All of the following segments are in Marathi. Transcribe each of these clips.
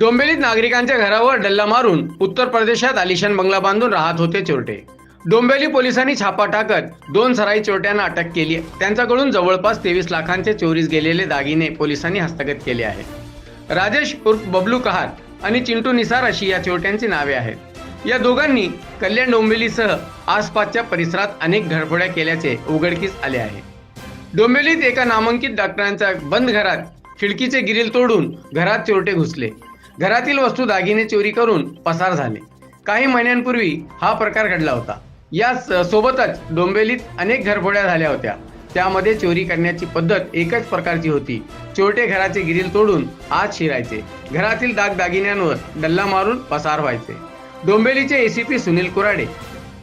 डोंबिवलीत नागरिकांच्या घरावर डल्ला मारून उत्तर प्रदेशात आलिशान बंगला बांधून राहत होते चोरटे. डोंबिवली पोलिसांनी छापा टाकत दोन सराई चोरट्यांना अटक केली. त्यांच्याकडून जवळपास तेवीस लाखांचे चोरीस गेलेले दागिने पोलिसांनी हस्तगत केले आहेत. राजेश उर्फ बबलू कहार आणि चिंटू निसार अशी या चोरट्यांची नावे आहेत. या दोघांनी कल्याण डोंबिवलीसह आसपासच्या परिसरात अनेक घरफोड्या केल्याचे उघडकीस आले आहे. डोंबिवलीत एका नामांकित डॉक्टरांच्या बंद घरात खिडकीचे गिरील तोडून घरात चोरटे घुसले. घरातील वस्तू दागिने चोरी करून पसार झाले. काही महिन्यांपूर्वी हा प्रकार घडला होता. या स- सोबतच डोंबिवलीत अनेक घरफोड्या झाल्या होत्या. त्यामध्ये चोरी करण्याची पद्धत एकच प्रकारची होती. चोरटे घराचे गिरील तोडून आत शिरायचे. घरातील दागदागिन्यांवर डल्ला मारून पसार व्हायचे. डोंबिवलीचे एसीपी सुनील कुराडे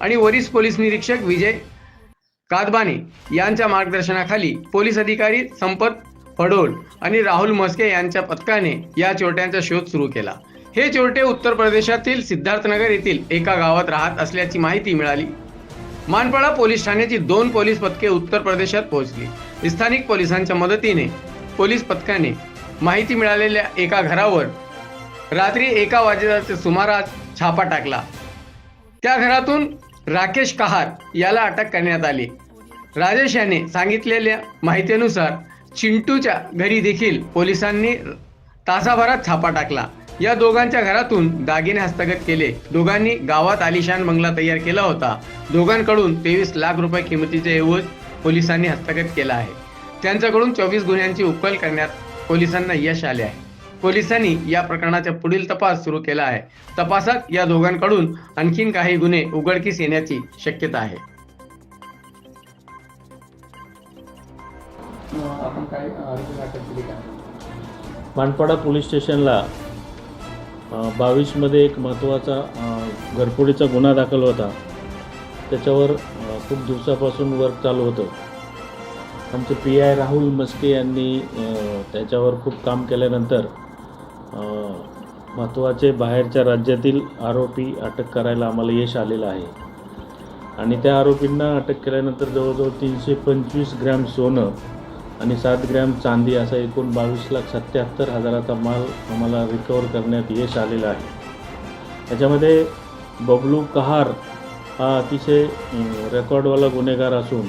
आणि वरिष्ठ पोलीस निरीक्षक विजय कादबाने यांच्या मार्गदर्शनाखाली पोलीस अधिकारी संपत पडोल आणि राहुल मस्के यांच्या पथकाने या चोरट्यांचा शोध सुरू केला. हे चोरटे उत्तर प्रदेशातील सिद्धार्थनगर येथील एका गावात राहत असल्याची माहिती मिळाली. मानपाडा पोलीस ठाण्याची दोन पोलीस पथके उत्तर प्रदेशात पोहोचली. स्थानिक पोलिसांच्या मदतीने पोलीस पथकाने माहिती मिळालेल्या एका घरावर रात्री एका वाजेच्या सुमारास छापा टाकला. त्या घरातून राकेश कहार याला अटक करण्यात आली. राजेश याने सांगितलेल्या माहितीनुसार चिंटूच्या घरी देखील पोलिसांनी तासाभरात छापा टाकला. या दोघांच्या घरातून दागिने हस्तगत केले. दोघांनी गावात आलिशान बंगला तयार केला होता. दोघांकडून तेवीस लाख रुपये किमतीचे ऐवज पोलिसांनी हस्तगत केला आहे. त्यांच्याकडून चोवीस गुन्ह्यांची उकल करण्यात पोलिसांना यश आले आहे. पोलिसांनी या प्रकरणाचा पुढील तपास सुरू केला आहे. तपासात या दोघांकडून आणखीन काही गुन्हे उघडकीस येण्याची शक्यता आहे. आपण काय अटक केली का? मानपाडा पोलीस स्टेशनला बावीसमध्ये एक महत्त्वाचा घरफोडीचा गुन्हा दाखल होता. त्याच्यावर खूप दिवसापासून वर्क चालू होतं. आमचे पी आय राहुल मस्के यांनी त्याच्यावर खूप काम केल्यानंतर महत्त्वाचे बाहेरच्या राज्यातील आरोपी अटक करायला आम्हाला यश आलेलं आहे. आणि त्या आरोपींना अटक केल्यानंतर जवळजवळ तीनशे पंचवीस ग्रॅम सोनं आणि सात ग्रॅम चांदी असा एकूण बावीस लाख सत्याहत्तर हजाराचा माल आम्हाला रिकवर करण्यात यश आलेलं आहे. त्याच्यामध्ये बबलू कहार हा अतिशय रेकॉर्डवाला गुन्हेगार असून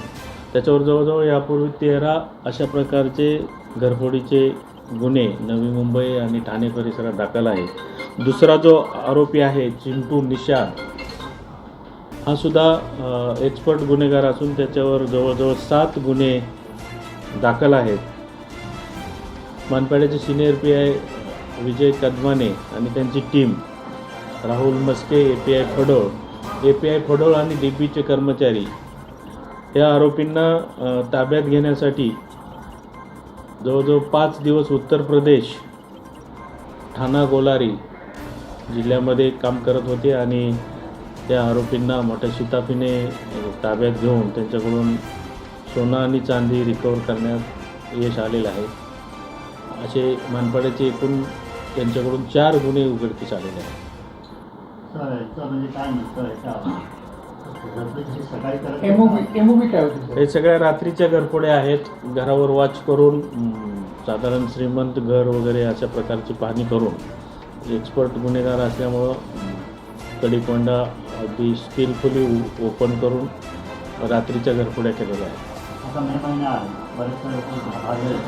त्याच्यावर जवळजवळ यापूर्वी तेरा अशा प्रकारचे घरफोडीचे गुन्हे नवी मुंबई आणि ठाणे परिसरात दाखल आहे. दुसरा जो आरोपी आहे चिंटू निशाद हा सुद्धा एक्सपर्ट गुन्हेगार असून त्याच्यावर जवळजवळ सात गुन्हे दाखल आहेत. मानपाड्याचे सिनियर पी आय विजय कदमाने आणि त्यांची team Rahul Maske A P I Phadol A P I Phadol आणि डी पीचे कर्मचारी. या आरोपींना ताब्यात घेण्यासाठी जवळजवळ पाच दिवस उत्तर प्रदेश ठाणा गोलारी जिल्ह्यामध्ये काम करत होते आणि त्या आरोपींना मोठ्या शिताफीने ताब्यात घेऊन त्यांच्याकडून सोनं आणि चांदी रिकवर करण्यात यश आलेलं आहे. असे मानपाड्याचे एकूण त्यांच्याकडून चार गुन्हे उघडकीस आलेले आहेत. म्हणजे हे सगळ्या रात्रीच्या घरफोड्या आहेत. घरावर वॉच करून साधारण श्रीमंत घर वगैरे अशा प्रकारची पाहणी करून एक्सपर्ट गुन्हेगार असल्यामुळं कढीकोंडा अगदी स्किलफुली ओपन करून रात्रीच्या घरफोड्या केलेल्या आहेत. సమయమైన పరిస్థితులకు హాజరు